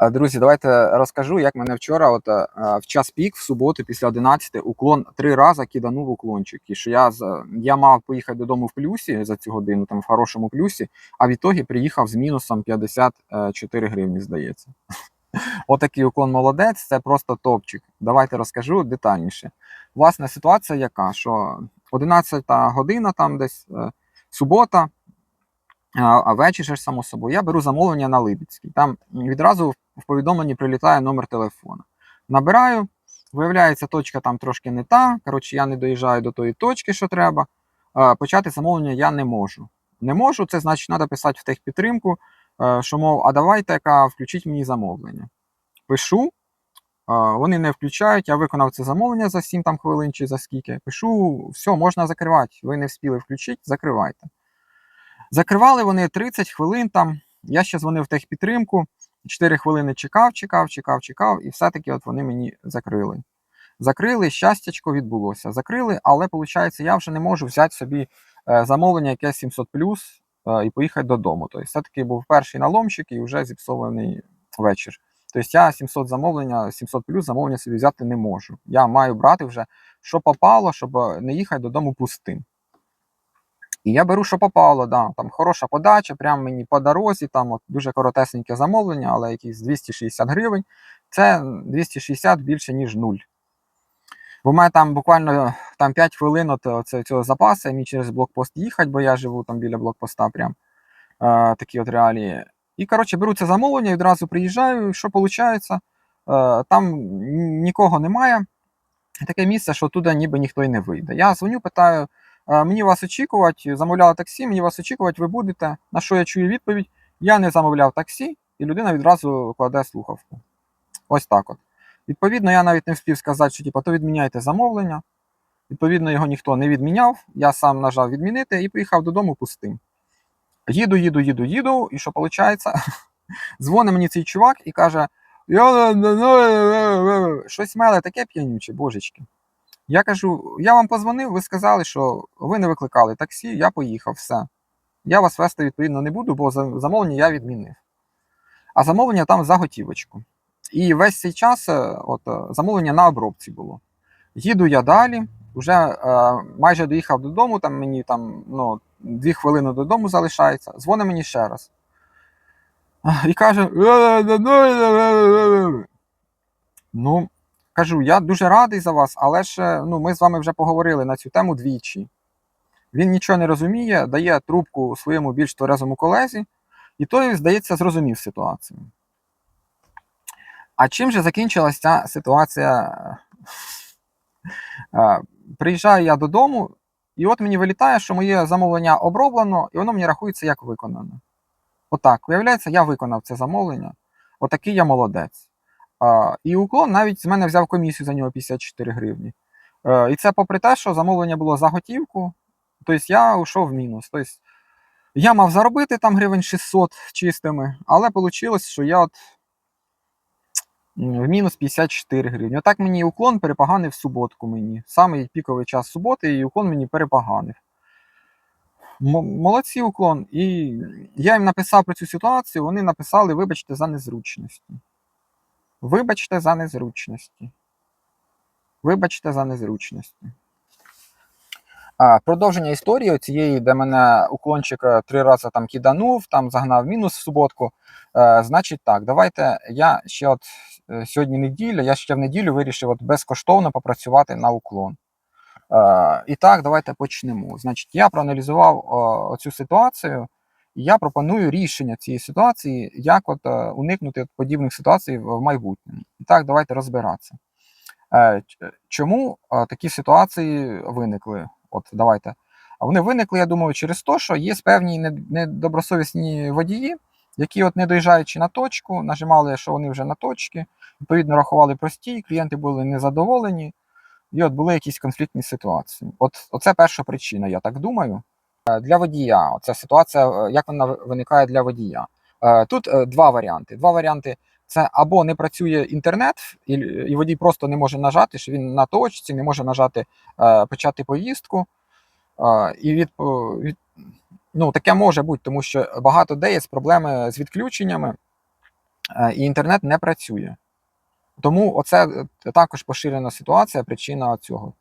Е, Друзі, давайте розкажу, як мене вчора, от е, в час пік, в суботу, після 11, уклон три рази киданув уклончик. І що я я мав поїхати додому в плюсі за цю годину, там в хорошому плюсі, а в ітогі приїхав з мінусом 54 гривні, здається. Отакий уклон молодець, це просто топчик. Давайте розкажу детальніше. Власне, ситуація яка, що 11 година, там десь е, субота, а ввечері само собою, я беру замовлення на Либідський. Там відразу в повідомленні прилітає номер телефона. Набираю, виявляється, точка там трошки не та. Коротше, я не доїжджаю до тої точки, що треба. Почати замовлення я не можу. Не можу, це значить, треба писати в техпідтримку, е, що мов, а давайте яка включіть мені замовлення. Пишу, вони не включають, я виконав це замовлення за 7 там, хвилин чи за скільки. Пишу, все, можна закривати. Ви не встигли включити, закривайте. Закривали вони 30 хвилин там. Я ще дзвонив в техпідтримку, 4 хвилини чекав, чекав, чекав, чекав, і все-таки от вони мені закрили. Закрили, щастячко відбулося. Закрили, але виходить, я вже не можу взяти собі е, замовлення якесь 700 е, і поїхати додому. Тобто, все-таки був перший наломчик і вже зіпсований вечір. Тобто я 700 замовлення, 700 замовлення собі взяти не можу. Я маю брати вже, що попало, щоб е, не їхати додому пустим. І я беру, що попало, да. там хороша подача, прямо мені по дорозі, там от дуже коротесеньке замовлення, але якісь 260 гривень. Це 260 більше, ніж нуль. Бо в мене там буквально там 5 хвилин от, оце, цього запасу, мені через блокпост їхати, бо я живу там біля блокпоста, прям е, такі от реалії. І, коротше, беру це замовлення, відразу приїжджаю, і що виходить? Е, там нікого немає. Таке місце, що туди ніби ніхто й не вийде. Я дзвоню, питаю, «Е, мені вас очікувати, замовляла таксі, мені вас очікувати, ви будете. На що я чую відповідь? Я не замовляв таксі, і людина відразу кладе слухавку. Ось так от. Відповідно, я навіть не встиг сказати, що типу, то відміняйте замовлення. Відповідно, його ніхто не відміняв. Я сам нажав відмінити і поїхав додому пустим. Їду, їду, їду, їду, і що виходить? Дзвонить мені цей чувак і каже: «Я не знаю, щось меле таке п'янюче, божечки. Я кажу: я вам позвонив, ви сказали, що ви не викликали таксі, я поїхав, все. Я вас вести відповідно не буду, бо замовлення я відмінив. А замовлення там за готівочку. І весь цей час е, от, е, замовлення на обробці було. Їду я далі, вже е, майже доїхав додому, там мені там, ну, дві хвилини додому залишається. Дзвонить мені ще раз. І каже: Ну, кажу, я дуже радий за вас, але ж е, ну, ми з вами вже поговорили на цю тему двічі. Він нічого не розуміє, дає трубку своєму більш тверезому колезі, і той, здається, зрозумів ситуацію. А чим же закінчилася ця ситуація? Е, Приїжджаю я додому, і от мені вилітає, що моє замовлення оброблено, і воно мені рахується як виконане. Отак, виявляється, я виконав це замовлення. Отакий я молодець. А, і уклон навіть з мене взяв комісію за нього 54 гривні. Е, і це попри те, що замовлення було за готівку, тобто я йшов в мінус. Тобто я мав заробити там гривень 600 чистими, але вийшло, що я от в мінус 54 гривні. Отак мені уклон перепоганив суботку мені. Самий піковий час суботи, і уклон мені перепоганив. Молодці уклон. І я їм написав про цю ситуацію, вони написали: вибачте за незручності. Вибачте за незручності. Вибачте за незручності. А, продовження історії цієї, де мене уклончик е, три рази там киданув, там загнав мінус в суботку. Е, значить так, давайте я ще от е, сьогодні неділя, я ще в неділю вирішив от безкоштовно попрацювати на уклон. Е, і так, давайте почнемо. Значить, я проаналізував о, цю ситуацію, і я пропоную рішення цієї ситуації, як от е, уникнути подібних ситуацій в майбутньому. Так, давайте розбиратися. Е, Чому е, такі ситуації виникли? От давайте. Вони виникли, я думаю, через те, що є певні недобросовісні водії, які, от не доїжджаючи на точку, нажимали, що вони вже на точці, відповідно рахували прості, клієнти були незадоволені, і от були якісь конфліктні ситуації. От оце перша причина, я так думаю. Е, Для водія, оця ситуація, е, як вона виникає для водія? Е, Тут два варіанти. Два варіанти це або не працює інтернет, і, водій просто не може нажати, що він на точці, не може нажати почати поїздку. І від, від, ну, таке може бути, тому що багато де є проблеми з відключеннями. і інтернет не працює. Тому оце також поширена ситуація, причина цього.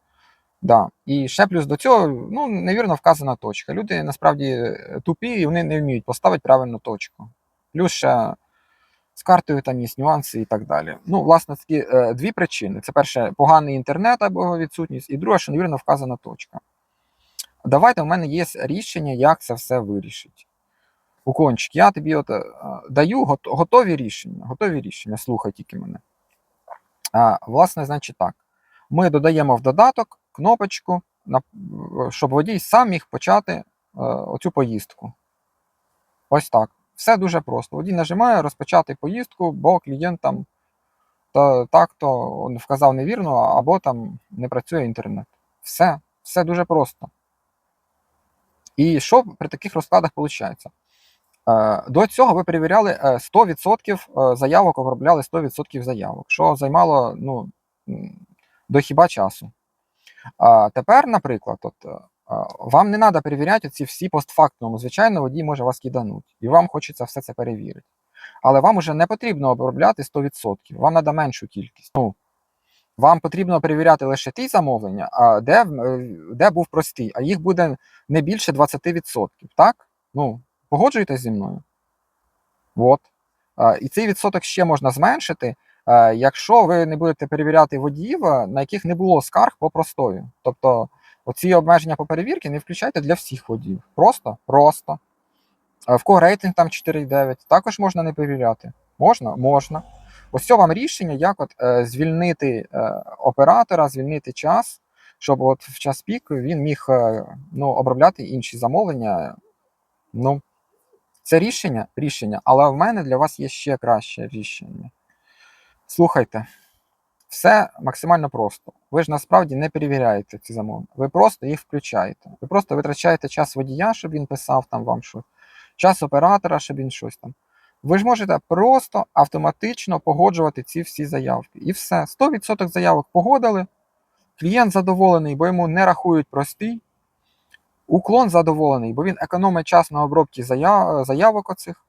Да. І ще плюс до цього, ну, невірно вказана точка. Люди насправді е, тупі і вони не вміють поставити правильну точку. Плюс ще з картою там є нюанси і так далі. Ну, власне, такі е, дві причини: це перше, поганий інтернет або його відсутність, і друге, що невірно вказана точка. Давайте у мене є рішення, як це все вирішити. Уклончик, я тобі от, е, даю гот- готові рішення. Готові рішення, слухай тільки мене. Власне, значить так. Ми додаємо в додаток кнопочку, щоб водій сам міг почати е, оцю поїздку. Ось так. Все дуже просто. Водій нажимає розпочати поїздку, бо клієнт там та, так-то вказав невірно, або там не працює інтернет. Все, все дуже просто. І що при таких розкладах виходить? Е, До цього ви перевіряли е, 100% заявок, обробляли 100% заявок, що займало ну, до хіба часу. А тепер, наприклад, от, е, вам не треба перевіряти ці всі постфактум. Звичайно, водій може вас киданути, і вам хочеться все це перевірити. Але вам уже не потрібно обробляти 100%, вам треба меншу кількість. Ну, вам потрібно перевіряти лише ті замовлення, а де, е, де був простий, а їх буде не більше 20%. Так? Ну, погоджуєтесь зі мною? От. І цей відсоток ще можна зменшити, якщо ви не будете перевіряти водіїв, е, на яких не було скарг по простою. Тобто, оці обмеження по перевірці не включайте для всіх водіїв. Просто, просто. Е, В кого рейтинг там 4,9, також можна не перевіряти. Можна? Можна. Ось це вам рішення, як от е, звільнити е, оператора, звільнити час, щоб от в час пік він міг е, ну, обробляти інші замовлення. Ну, це рішення, рішення, але в мене для вас є ще краще рішення. Слухайте, все максимально просто. Ви ж насправді не перевіряєте ці замовлення. Ви просто їх включаєте. Ви просто витрачаєте час водія, щоб він писав там вам щось, час оператора, щоб він щось там. Ви ж можете просто автоматично погоджувати ці всі заявки. І все. 100% заявок погодили. Клієнт задоволений, бо йому не рахують простий. Уклон задоволений, бо він економить час на обробці заяв, заявок оцих.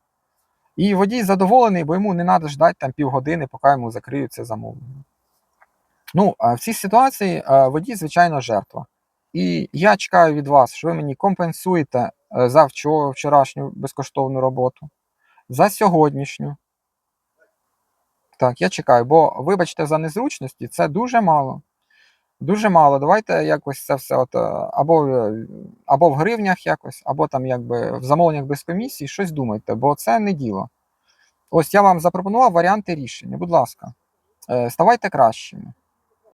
І водій задоволений, бо йому не треба ждати там півгодини, поки йому закриють це замовлення. Ну, в цій ситуації водій, звичайно, жертва. І я чекаю від вас, що ви мені компенсуєте е, за вчорашню безкоштовну роботу, за сьогоднішню. Так, я чекаю, бо, вибачте, за незручності це дуже мало. Дуже мало. Давайте якось це все от, е, або, е, або в гривнях якось, або там якби в замовленнях без комісії щось думайте, бо це не діло. Ось я вам запропонував варіанти рішення. Будь ласка, е, ставайте кращими.